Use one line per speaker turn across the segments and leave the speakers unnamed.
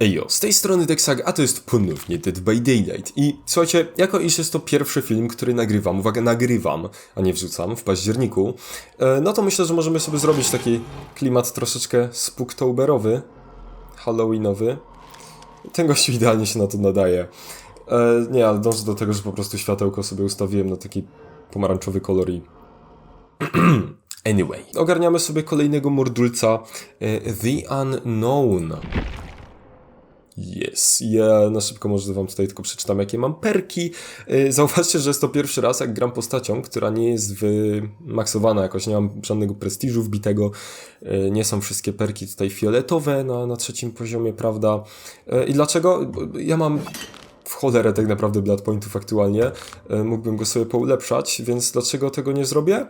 Ejo, z tej strony Dexag, a to jest ponownie Dead by Daylight. I słuchajcie, jako iż jest to pierwszy film, który nagrywam, uwaga, nagrywam, a nie wrzucam, w październiku, e, no to myślę, że możemy sobie zrobić taki klimat troszeczkę spooktoberowy, halloweenowy. Ten gościu idealnie się na to nadaje. E, nie, ale dążę do tego, że po prostu światełko sobie ustawiłem na taki pomarańczowy kolor i... Anyway, ogarniamy sobie kolejnego mordulca, e, The Unknown. Yes, ja na szybko może wam tutaj tylko przeczytam, jakie mam perki. Yy, Zauważcie, że jest to pierwszy raz, jak gram postacią, która nie jest wymaksowana jakoś, nie mam żadnego prestiżu wbitego, Yy, nie są wszystkie perki tutaj fioletowe na, na trzecim poziomie, prawda? Yy, I dlaczego? Ja mam w cholerę tak naprawdę blood pointów aktualnie, mógłbym go sobie poulepszać, więc dlaczego tego nie zrobię?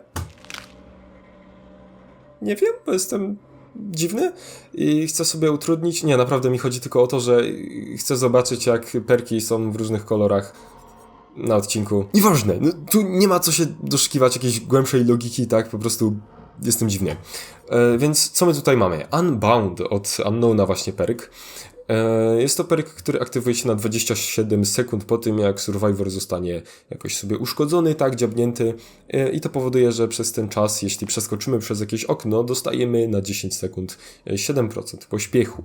Nie wiem, bo jestem dziwny i chcę sobie utrudnić. Nie, naprawdę mi chodzi tylko o to, że chcę zobaczyć, jak perki są w różnych kolorach na odcinku. Nieważne, no, tu nie ma co się doszukiwać jakiejś głębszej logiki, tak? Po prostu jestem dziwnie. E, więc co my tutaj mamy? Unbound od Unknowna właśnie perk. E, Jest to perk, który aktywuje się na 27 sekund po tym, jak Survivor zostanie jakoś sobie uszkodzony, tak, dziabnięty E, i to powoduje, że przez ten czas, jeśli przeskoczymy przez jakieś okno, dostajemy na 10 sekund e, 7% pośpiechu.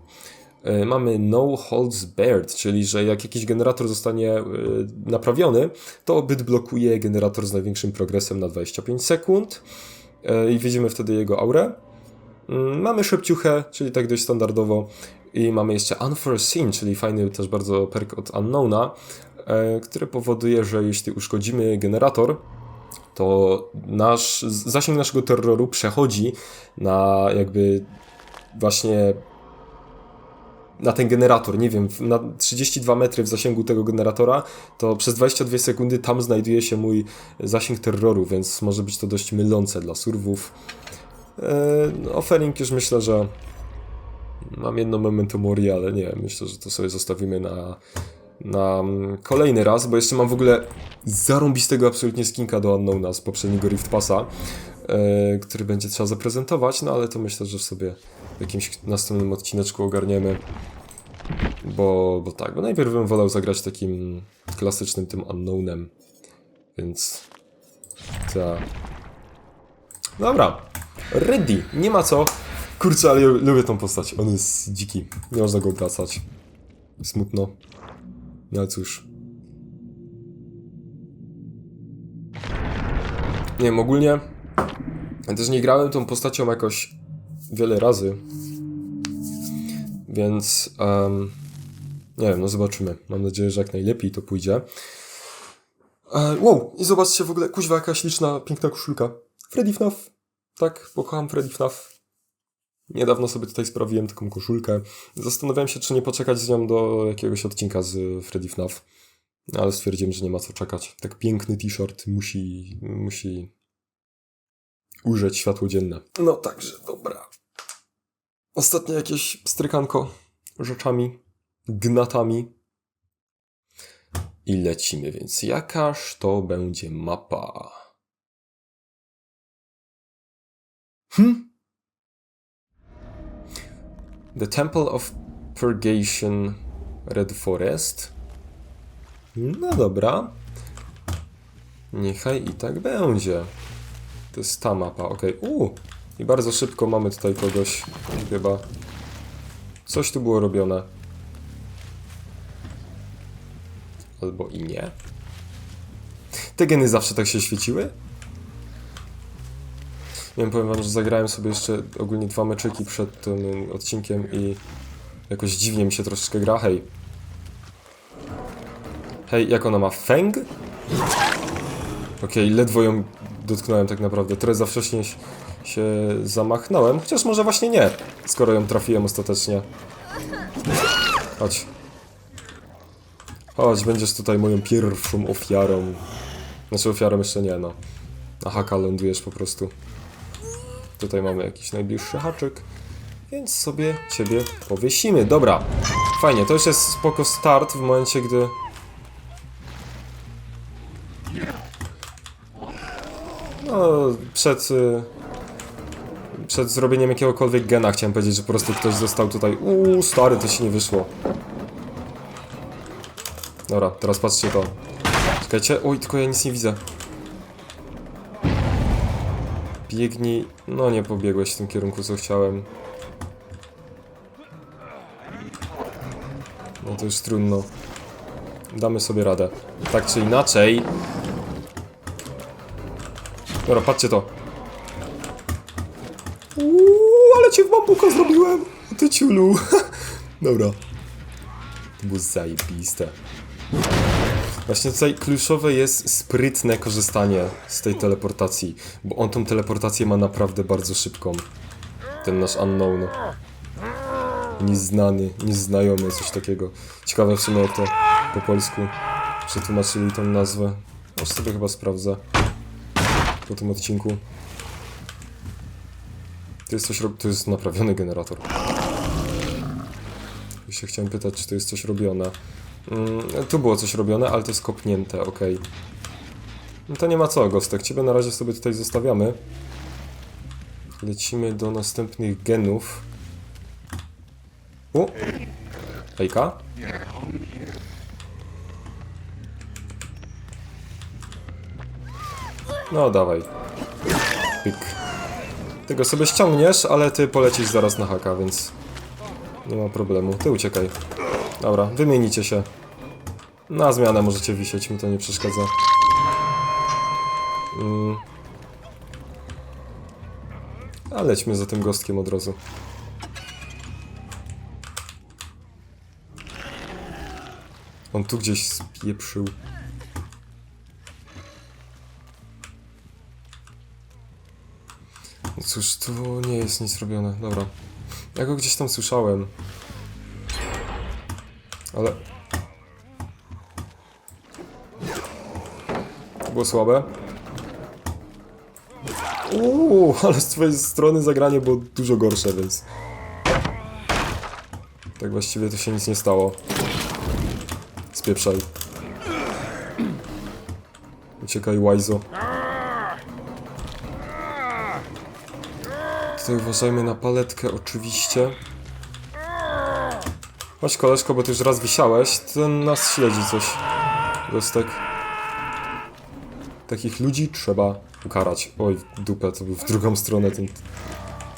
E, Mamy no holds barred, czyli że jak jakiś generator zostanie naprawiony, to byt blokuje generator z największym progresem na 25 sekund i widzimy wtedy jego aurę. Mm, Mamy szybciuchę, czyli tak dość standardowo. I mamy jeszcze Unforeseen, czyli fajny też bardzo perk od Unknowna, e, który powoduje, że jeśli uszkodzimy generator, to nasz zasięg naszego terroru przechodzi na jakby właśnie na ten generator, nie wiem, na 32 metry w zasięgu tego generatora, to przez 22 sekundy tam znajduje się mój zasięg terroru, więc może być to dość mylące dla surwów. Eee, offering już myślę, że mam jedno memento mori, ale nie, myślę, że to sobie zostawimy na, na mm, kolejny raz, bo jeszcze mam w ogóle zarąbistego absolutnie skinka do Unknowna z poprzedniego Rift Passa, e, który będzie trzeba zaprezentować, no ale to myślę, że sobie w jakimś następnym odcineczku ogarniemy. Bo, bo tak, bo najpierw bym wolał zagrać takim klasycznym tym Unknownem, więc ta. Dobra, ready, nie ma co. Kurczę, ale lubię tą postać, on jest dziki, nie można go obracać. Smutno. No ale cóż. Nie wiem, ogólnie ja też nie grałem tą postacią jakoś wiele razy. Więc em, nie wiem, no zobaczymy. Mam nadzieję, że jak najlepiej to pójdzie. E, wow, i zobaczcie w ogóle, kuźwa, jaka śliczna, piękna koszulka. Freddy FNAF. Tak, pokocham Freddy FNAF. Niedawno sobie tutaj sprawiłem taką koszulkę. Zastanawiałem się, czy nie poczekać z nią do jakiegoś odcinka z Freddy FNAF. Ale stwierdziłem, że nie ma co czekać. Tak piękny t-shirt musi, musi ujrzeć światło dzienne. No także, dobra. Ostatnie jakieś strykanko rzeczami, gnatami. I lecimy, więc jakaż to będzie mapa? Hmm? The Temple of Purgation Red Forest. No dobra. Niechaj i tak będzie. To jest ta mapa, okej. Okay. I bardzo szybko mamy tutaj kogoś, chyba. Coś tu było robione. Albo i nie. Te geny zawsze tak się świeciły? Nie wiem, powiem wam, że zagrałem sobie jeszcze ogólnie dwa meczyki przed tym odcinkiem i jakoś dziwnie mi się troszeczkę gra. Hej. Hej, jak ona ma? Feng? Okej, ledwo ją dotknąłem tak naprawdę. Trochę za wcześnie się- się zamachnąłem, chociaż może właśnie nie, skoro ją trafiłem ostatecznie. Chodź. Chodź, będziesz tutaj moją pierwszą ofiarą. Znaczy ofiarą jeszcze nie, no. Na haka lądujesz po prostu. Tutaj mamy jakiś najbliższy haczyk. Więc sobie ciebie powiesimy. Dobra. Fajnie, to już jest spoko start w momencie, gdy... No, przed... y, przed zrobieniem jakiegokolwiek gena chciałem powiedzieć, że po prostu ktoś został tutaj. Uuu, stary, to się nie wyszło. Dobra, teraz patrzcie to. Czekajcie, oj, tylko ja nic nie widzę. Biegnij. No nie pobiegłeś w tym kierunku, co chciałem. No to już trudno. Damy sobie radę. Tak czy inaczej. Dobra, patrzcie to. Uuu, ale cię w bambuka zrobiłem. Ty ciulu. Dobra. To było zajebiste. Właśnie tutaj kluczowe jest sprytne korzystanie z tej teleportacji, bo on tą teleportację ma naprawdę bardzo szybką. Ten nasz unknown. Nieznany, nieznajomy, coś takiego. Ciekawe w sumie jak to po polsku przetłumaczyli tą nazwę. Aż sobie chyba sprawdzę po tym odcinku. To jest coś, to jest naprawiony generator. I się chciałem pytać, czy to jest coś robione. Mm, tu było coś robione, ale to jest kopnięte, ok. No to nie ma co, Gostek. Ciebie na razie sobie tutaj zostawiamy. Lecimy do następnych genów. U! Hejka. No, dawaj. Pyk. Ty go sobie ściągniesz, ale ty polecisz zaraz na haka, więc... Nie ma problemu. Ty uciekaj. Dobra, wymienicie się. Na zmianę możecie wisieć, mi to nie przeszkadza. Mm. A lećmy za tym gostkiem od razu. On tu gdzieś spieprzył. No cóż, tu nie jest nic robione. Dobra. Ja go gdzieś tam słyszałem. Ale... Było słabe. Uuu, ale z twojej strony zagranie było dużo gorsze, więc... Tak właściwie to się nic nie stało. Spieprzaj. Uciekaj, Łajzo. Tutaj uważajmy na paletkę, oczywiście. Chodź koleżko, bo ty już raz wisiałeś, ten nas śledzi coś. Gostek. Takich ludzi trzeba ukarać. Oj, dupę, to był w drugą stronę ten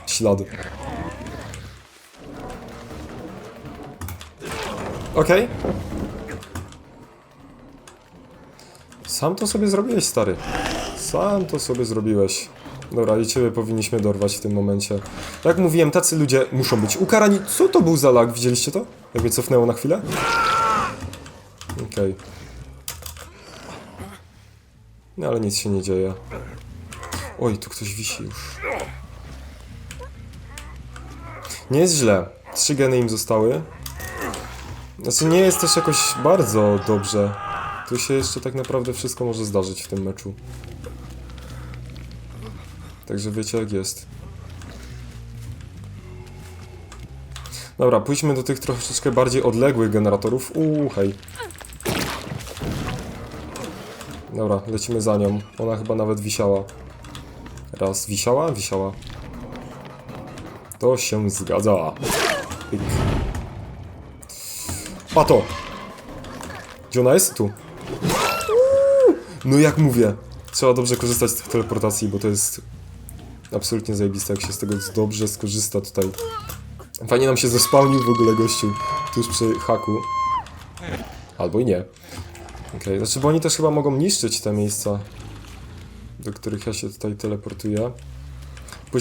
ślad. Okej. Sam to sobie zrobiłeś, stary. Sam to sobie zrobiłeś. Dobra, i ciebie powinniśmy dorwać w tym momencie. Jak mówiłem, tacy ludzie muszą być ukarani. Co to był za lag? Widzieliście to? Jak mnie cofnęło na chwilę? Okej. No ale nic się nie dzieje. Oj, tu ktoś wisi już. Nie jest źle. Trzy geny im zostały. Znaczy nie jest też jakoś bardzo dobrze. Tu się jeszcze tak naprawdę wszystko może zdarzyć w tym meczu. Także wiecie jak jest. Dobra, pójdźmy do tych troszeczkę bardziej odległych generatorów. Uuu, hej. Dobra, lecimy za nią. Ona chyba nawet wisiała. Raz, wisiała? Wisiała. To się zgadza. Pyk. A to! Gdzie ona jest? Tu. No jak mówię, trzeba dobrze korzystać z tych teleportacji, bo to jest absolutnie zajebiste, jak się z tego dobrze skorzysta tutaj. Fajnie nam się zespałnił w ogóle gościu tuż przy haku. Albo i nie. Okej, znaczy, bo oni też chyba mogą niszczyć te miejsca, do których ja się tutaj teleportuję.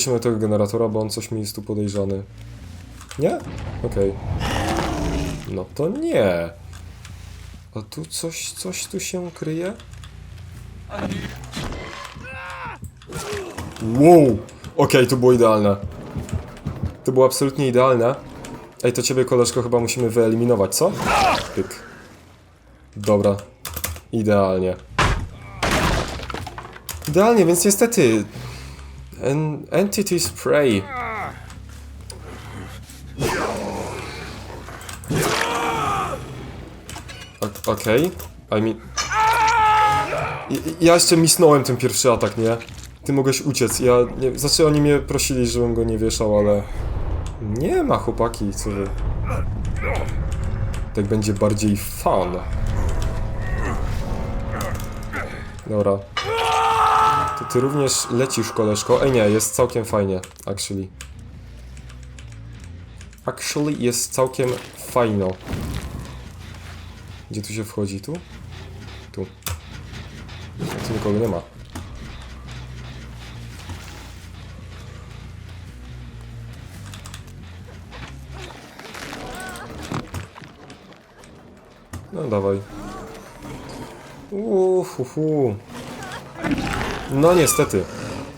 Do tego generatora, bo on coś mi jest tu podejrzany. Nie? Okej. No to nie. A tu coś, coś tu się kryje? Wow! Okej, to było idealne. To było absolutnie idealne. Ej, to ciebie, koleżko, chyba musimy wyeliminować, co? Pyk. Dobra. Idealnie. Idealnie, więc niestety... En Entity Spray. Okej. I mean... Ja jeszcze misnąłem ten pierwszy atak, nie? Ty mogłeś uciec. Ja nie... Znaczy oni mnie prosili, żebym go nie wieszał, ale... Nie ma chłopaki, co wy. Tak będzie bardziej fun. Dobra. To ty również lecisz, koleżko. Ej nie, jest całkiem fajnie, actually. Actually jest całkiem fajno. Gdzie tu się wchodzi? Tu? Tu. Tu nikogo nie ma. No dawaj. Uhuhu. No niestety.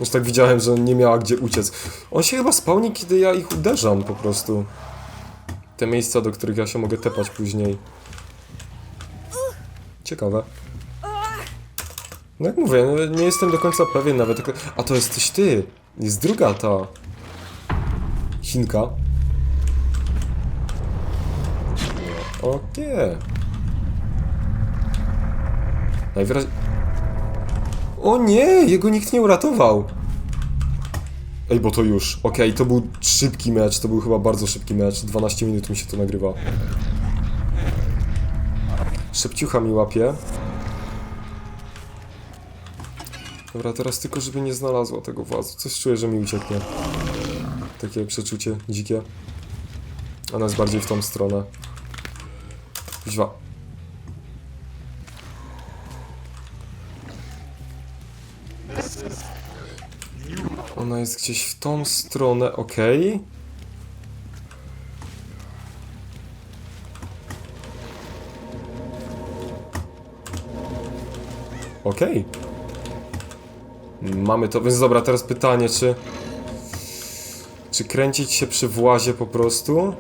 Już tak widziałem, że nie miała gdzie uciec. On się chyba spełni, kiedy ja ich uderzam po prostu. Te miejsca, do których ja się mogę tepać później. Ciekawe. No jak mówię, no nie jestem do końca pewien nawet. A to jesteś ty. Jest druga ta. Chinka. Okej. Najwyraźniej... O nie! Jego nikt nie uratował! Ej, bo to już. Okej, to był szybki mecz, to był chyba bardzo szybki mecz. 12 minut mi się to nagrywa. Szybciucha mi łapie. Dobra, teraz tylko, żeby nie znalazła tego włazu. Coś czuję, że mi ucieknie. Takie przeczucie dzikie. Ona jest bardziej w tą stronę. Kuźwa. Ona jest gdzieś w tą stronę, okej. Okej. Mamy to, więc dobra, teraz pytanie, czy... Czy kręcić się przy włazie po prostu?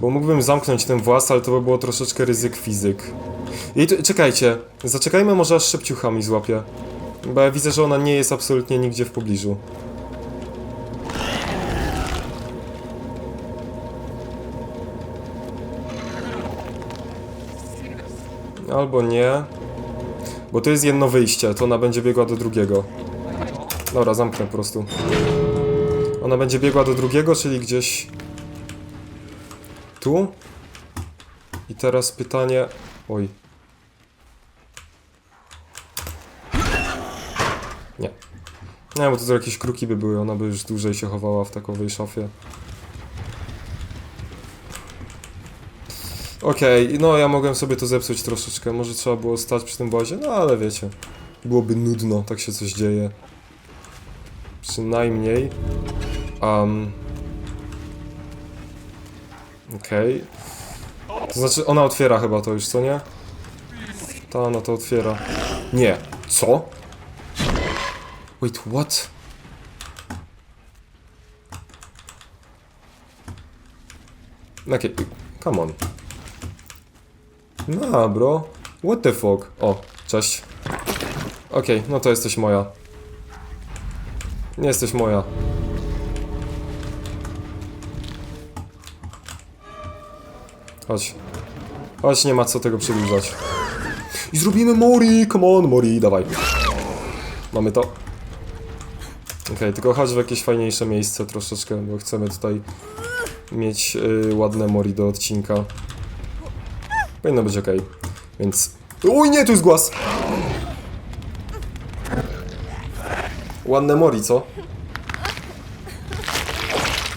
Bo mógłbym zamknąć ten włas, ale to by było troszeczkę ryzyk fizyk. I czekajcie, zaczekajmy może aż szybciucha mi złapie. Bo ja widzę, że ona nie jest absolutnie nigdzie w pobliżu. Albo nie. Bo to jest jedno wyjście, to ona będzie biegła do drugiego. Dobra, zamknę po prostu. Ona będzie biegła do drugiego, czyli gdzieś... Tu? I teraz pytanie... Oj. Nie, bo to, jakieś kruki by były, ona by już dłużej się chowała w takowej szafie. Okej, no ja mogłem sobie to zepsuć troszeczkę, może trzeba było stać przy tym bazie, no ale wiecie. Byłoby nudno, tak się coś dzieje. Przynajmniej. Um. Okej. To znaczy, ona otwiera chyba to już, co nie? Ta, ona to otwiera. Nie. Co? Wait, what? Okej, come on. No, bro. What the fuck? O, cześć. Okej, no to jesteś moja. Nie jesteś moja. Chodź. Chodź, nie ma co tego przedłużać. I zrobimy Mori! Come on, Mori, dawaj. Mamy to. Okej, tylko chodź w jakieś fajniejsze miejsce troszeczkę, bo chcemy tutaj mieć y, ładne Mori do odcinka. Powinno być ok. Więc... Uj, nie, tu jest głaz! Ładne Mori, co?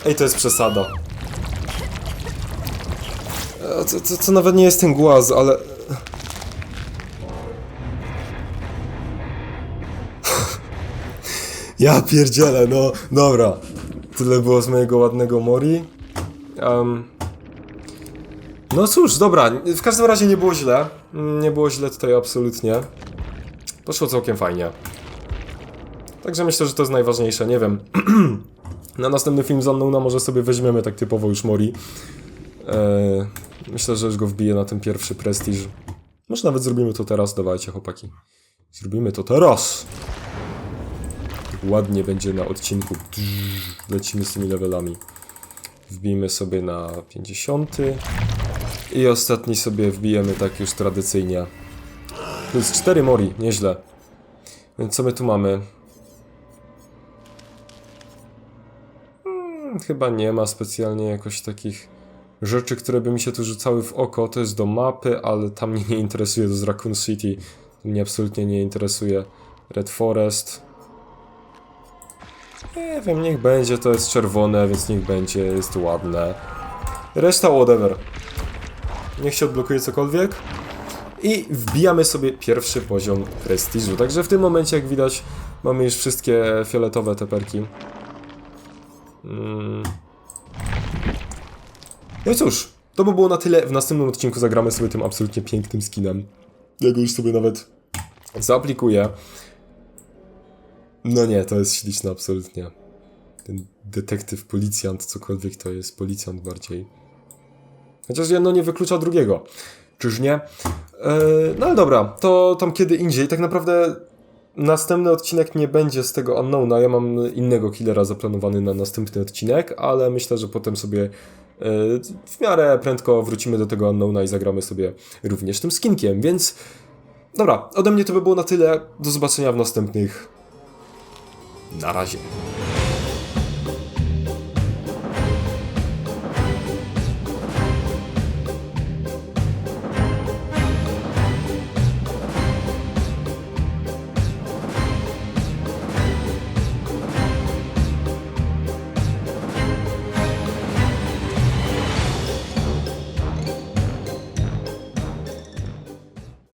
Ej, to jest przesada. E, To, to, to nawet nie jest ten głaz, ale... Ja pierdzielę, no dobra. Tyle było z mojego ładnego Mori. Um, no cóż, dobra, w każdym razie nie było źle. Nie było źle tutaj absolutnie. Poszło całkiem fajnie. Także myślę, że to jest najważniejsze, nie wiem. Na następny film mną, no może sobie weźmiemy tak typowo już Mori. Eee, myślę, że już go wbiję na ten pierwszy prestiż. Może nawet zrobimy to teraz, dawajcie chłopaki. Zrobimy to teraz! Ładnie będzie na odcinku. Lecimy z tymi levelami. Wbijmy sobie na 50. I ostatni sobie wbijemy tak już tradycyjnie. To jest 4 mori, nieźle. Więc co my tu mamy? Hmm, chyba nie ma specjalnie jakoś takich rzeczy, które by mi się tu rzucały w oko. To jest do mapy, ale tam mnie nie interesuje. To z Raccoon City. Mnie absolutnie nie interesuje. Red Forest. Nie wiem, niech będzie. To jest czerwone, więc niech będzie. Jest ładne. Reszta whatever. Niech się odblokuje cokolwiek. I wbijamy sobie pierwszy poziom prestiżu. Także w tym momencie, jak widać, mamy już wszystkie fioletowe teperki. Mm. No i cóż, to by było na tyle. W następnym odcinku zagramy sobie tym absolutnie pięknym skinem. Ja go już sobie nawet zaaplikuję. No nie, to jest śliczne absolutnie. Ten detektyw, policjant, cokolwiek to jest, policjant bardziej. Chociaż jedno nie wyklucza drugiego. Czyż nie? E, no ale dobra, to tam kiedy indziej. Tak naprawdę następny odcinek nie będzie z tego Unknowna. Ja mam innego killera zaplanowany na następny odcinek, ale myślę, że potem sobie e, w miarę prędko wrócimy do tego Unknowna i zagramy sobie również tym skinkiem, więc dobra, ode mnie to by było na tyle. Do zobaczenia w następnych. Razie.